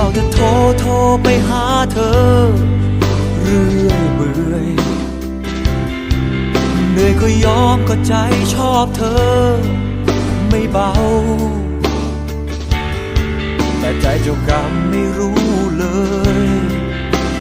เฝ้าจะโทรโทรไปหาเธอ เรื่อยเบื่อยเหนื่อยก็ยอมก็ใจชอบเธอ ไม่เบา แต่ใจเจ้ากรรมไม่รู้เลย